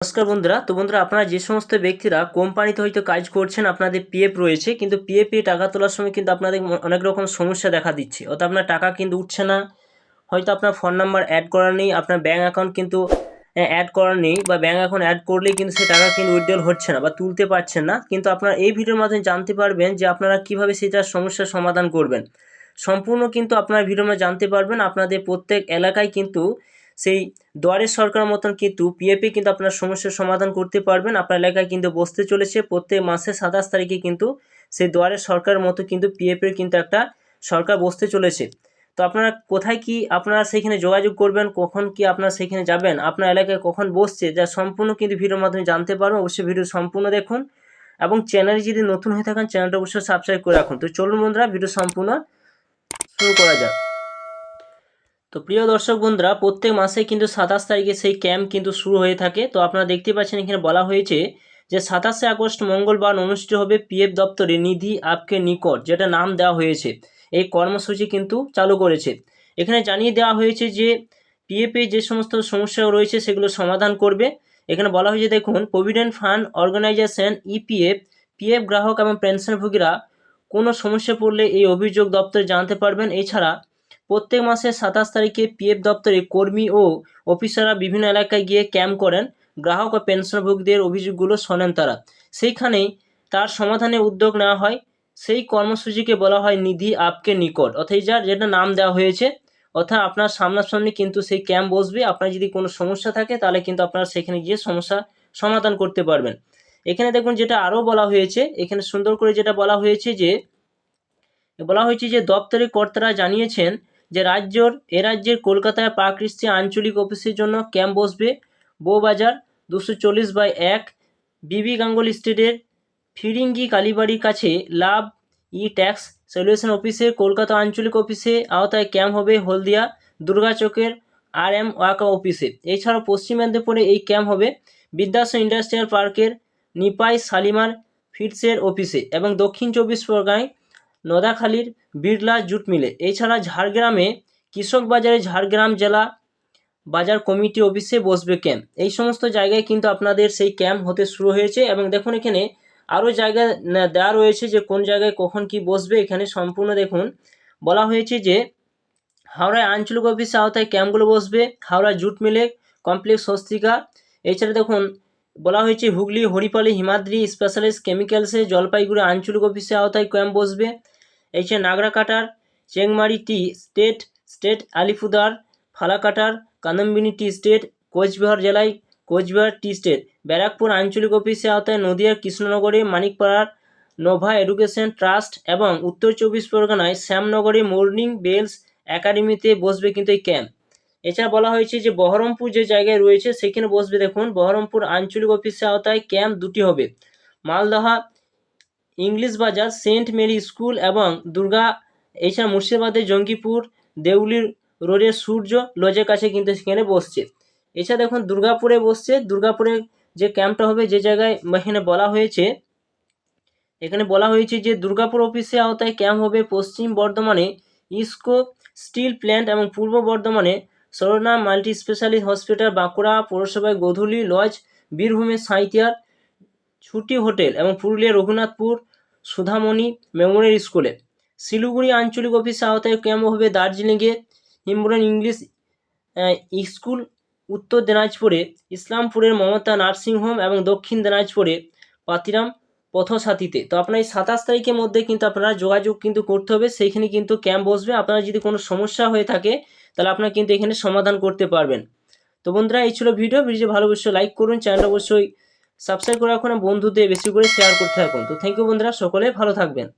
নমস্কার বন্ধুরা। তো বন্ধুরা, আপনারা যে সমস্ত ব্যক্তিরা কোম্পানিতে হয়তো কাজ করছেন, আপনাদের পিএফ রয়েছে, কিন্তু পিএফ টাকা তোলার সময় কিন্তু আপনাদের অনেক রকম সমস্যা দেখা দিচ্ছে। অর্থাৎ আপনার টাকা কিন্তু উঠছে না। হয়তো আপনার ফোন নাম্বার অ্যাড করা নেই, আপনার ব্যাঙ্ক অ্যাকাউন্ট কিন্তু অ্যাড করা নেই, বা ব্যাঙ্ক অ্যাকাউন্ট অ্যাড করলেই কিন্তু সেই টাকা কিন্তু উইথড্রল হচ্ছে না, বা তুলতে পারছেন না। কিন্তু আপনারা এই ভিডিওর মাধ্যমে জানতে পারবেন যে আপনারা কীভাবে সেটার সমস্যার সমাধান করবেন। সম্পূর্ণ কিন্তু আপনার ভিডিওর মাধ্যমে জানতে পারবেন। আপনাদের প্রত্যেক এলাকায় কিন্তু সেই দুয়ারের সরকার মতন কিন্তু পিএপি কিন্তু আপনার সমস্যার সমাধান করতে পারবেন। আপনার এলাকায় কিন্তু বসতে চলেছে। প্রত্যেক মাসে সাতাশ তারিখে কিন্তু সেই দুয়ারের সরকারের মতো কিন্তু পিএপির কিন্তু একটা সরকার বসতে চলেছে। তো আপনারা কোথায় কি আপনারা সেখানে যোগাযোগ করবেন? কখন কি আপনারা সেখানে যাবেন? আপনার এলাকায় কখন বসছে? যা সম্পূর্ণ কিন্তু ভিডিওর মাধ্যমে জানতে পারবেন। অবশ্যই ভিডিও সম্পূর্ণ দেখুন। এবং চ্যানেলে যদি নতুন হয়ে থাকেন, চ্যানেলটা অবশ্যই সাবস্ক্রাইব করে রাখুন। তো চলুন বন্ধুরা, ভিডিও সম্পূর্ণ শুরু করা যাক। তো প্রিয় দর্শক বন্ধুরা, প্রত্যেক মাসে কিন্তু সাতাশ তারিখে সেই ক্যাম্প কিন্তু শুরু হয়ে থাকে। তো আপনারা দেখতে পাচ্ছেন এখানে বলা হয়েছে যে সাতাশে আগস্ট মঙ্গলবার অনুষ্ঠিত হবে পিএফ দপ্তরে নিধি আপকে নিকট, যেটা নাম দেওয়া হয়েছে। এই কর্মসূচি কিন্তু চালু করেছে। এখানে জানিয়ে দেওয়া হয়েছে যে পিএফে যে সমস্ত সমস্যা রয়েছে, সেগুলো সমাধান করবে। এখানে বলা হয়েছে, দেখুন provident fund organisation EPF PF গ্রাহক এবং পেনশনভোগীরা কোনো সমস্যা পড়লে এই অভিযোগ দপ্তরে জানতে পারবেন। এছাড়া প্রত্যেক মাসের সাতাশ তারিখে পিএফ দপ্তরে কর্মী ও অফিসাররা বিভিন্ন এলাকায় গিয়ে ক্যাম্প করেন। গ্রাহক ও পেনশনভোগীদের অভিযোগগুলো শোনেন তারা। সেইখানেই তার সমাধানে উদ্যোগ নেওয়া হয়। সেই কর্মসূচিকে বলা হয় নিধি আপকে নিকট। অর্থাৎ যার যেটা নাম দেওয়া হয়েছে, অর্থাৎ আপনার সামনাসামনি কিন্তু সেই ক্যাম্প বসবে। আপনার যদি কোনো সমস্যা থাকে, তাহলে কিন্তু আপনারা সেখানে গিয়ে সমস্যা সমাধান করতে পারবেন। এখানে দেখুন যেটা আরও বলা হয়েছে, এখানে সুন্দর করে যেটা বলা হয়েছে যে, বলা হয়েছে যে দপ্তরের কর্তারা জানিয়েছেন যে রাজ্যর, এ রাজ্যের কলকাতায় পাক কৃষ্টি আঞ্চলিক অফিসের জন্য ক্যাম্প বসবে। বউবাজার, দুশো চল্লিশ বাই এক, বিবি গাঙ্গুলি স্ট্রিটের ফিরিঙ্গি কালীবাড়ির কাছে লাভ ই ট্যাক্স সলিউশন অফিসে কলকাতা আঞ্চলিক অফিসে আওতায় ক্যাম্প হবে হলদিয়া দুর্গাচকের আর এম ওয়াকা অফিসে। এছাড়াও পশ্চিম মেদিনীপুরে এই ক্যাম্প হবে বিদ্যাসা ইন্ডাস্ট্রিয়াল পার্কের নিপাই শালিমার ফিটসের অফিসে এবং দক্ষিণ চব্বিশ পরগনায় নদাখালীর বিড়লা জুট মিলে। এছাড়া ঝাড়গ্রামে কৃষক বাজারে ঝাড়গ্রাম জেলা বাজার কমিটি অফিসে বসবে ক্যাম্প এই সমস্ত জায়গায় কিন্তু আপনাদের সেই ক্যাম্প হতে শুরু হয়েছে এবং দেখুন এখানে আরও জায়গা দেওয়া রয়েছে যে কোন জায়গায় কখন কি বসবে। এখানে সম্পূর্ণ দেখুন, বলা হয়েছে যে হাওড়ায় আঞ্চলিক অফিসে আওতায় ক্যাম্পগুলো বসবে। হাওড়া জুট মিলে, কমপ্লেক্স স্বস্তিকা। এছাড়া দেখুন, বলা হয়েছে হুগলি, হরিপালি, হিমাদ্রি স্পেশালিস্ট কেমিক্যালসে জলপাইগুড়ি আঞ্চলিক অফিসে আওতায় ক্যাম্প বসবে। এছাড়া নাগরাকাটার, চেংমারি টি স্টেট স্টেট আলিপুরদার, ফালাকাটার কাদম্বিনী টি স্টেট, কোচবিহার জেলায় কোচবিহার টি স্টেট, ব্যারাকপুর আঞ্চলিক অফিসে আওতায় নদিয়ার কৃষ্ণনগরে মানিকপাড়ার নোভা এডুকেশন ট্রাস্ট এবং উত্তর চব্বিশ পরগনায় শ্যামনগরে মর্নিং বেলস একাডেমিতে বসবে কিন্তু এই ক্যাম্প। এছাড়া বলা হয়েছে যে বহরমপুর যে জায়গায় রয়েছে, সেখানে বসবে দেখুন, বহরমপুর আঞ্চলিক অফিসে আওতায় ক্যাম্প দুটি হবে। Maldaha English Bazar, saint Mary school এবং দুর্গা এছাড়া মুর্শিদাবাদের জঙ্গিপুর দেউলির রোডের সূর্য লজের কাছে কিন্তু সেখানে বসছে। এছাড়া দেখুন দুর্গাপুরে বসছে। দুর্গাপুরে যে ক্যাম্পটা হবে, যে জায়গায় এখানে বলা হয়েছে, এখানে বলা হয়েছে যে দুর্গাপুর অফিসে আওতায় ক্যাম্প হবে পশ্চিম বর্ধমানে ইস্কো স্টিল প্ল্যান্ট এবং পূর্ব বর্ধমানে Sarna multi specialist hospital, Bankura পৌরসভায় গোধূলি লজ, বীরভূমের সাঁইতিয়ার ছুটি হোটেল এবং পুরুলিয়া রঘুনাথপুর সুধামণি মেমোরিয়াল স্কুলে। শিলিগুড়ি আঞ্চলিক অফিসে আওতায় ক্যাম্প হবে দার্জিলিংয়ে? হিমবরন ইংলিশ স্কুল, উত্তর দিনাজপুরে, ইসলামপুরের মমতা নার্সিং হোম এবং দক্ষিণ দিনাজপুরে, পাতিরাম পথসাথীতে। তো আপনার এই সাতাশ তারিখের মধ্যে কিন্তু আপনারা যোগাযোগ কিন্তু করতে হবে, সেইখানে কিন্তু ক্যাম্প বসবে। আপনার যদি কোনো সমস্যা হয়ে থাকে, তাহলে আপনারা কিন্তু এখানে সমাধান করতে পারবেন। তো বন্ধুরা, এই ছিল ভিডিও। ভিডিও ভালো অবশ্যই লাইক করুন। চ্যানেলটা অবশ্যই সাবস্ক্রাইব করে রাখুন বন্ধুদের বেশি করে শেয়ার করতে থাকুন। তো থ্যাংক ইউ বন্ধুরা, সকলে ভালো থাকবেন।